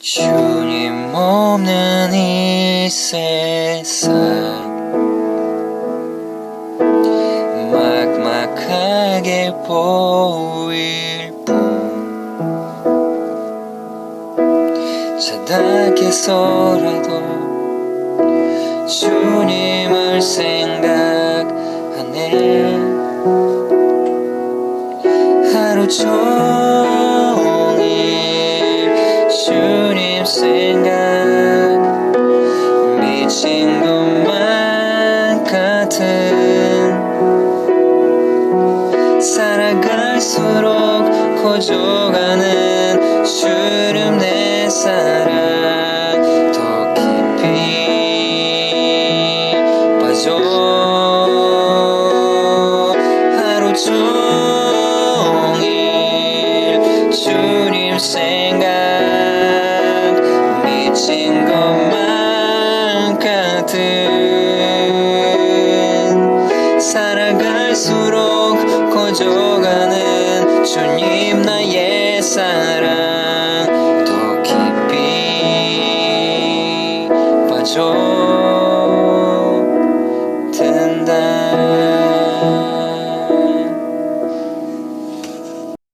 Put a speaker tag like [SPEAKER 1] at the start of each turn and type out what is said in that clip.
[SPEAKER 1] 주님 없는 이 세상. 막막하게 보일 뿐. 자다게서라도 주님을 생각하네. 하루 종일 생각. 미친 것만 같은 살아갈수록 커져가는 주름 내 사랑. 더 깊이 빠져. 하루 종 미친 것만 같은 살아갈수록 커져가는 주님 나의 사랑 더 깊이 빠져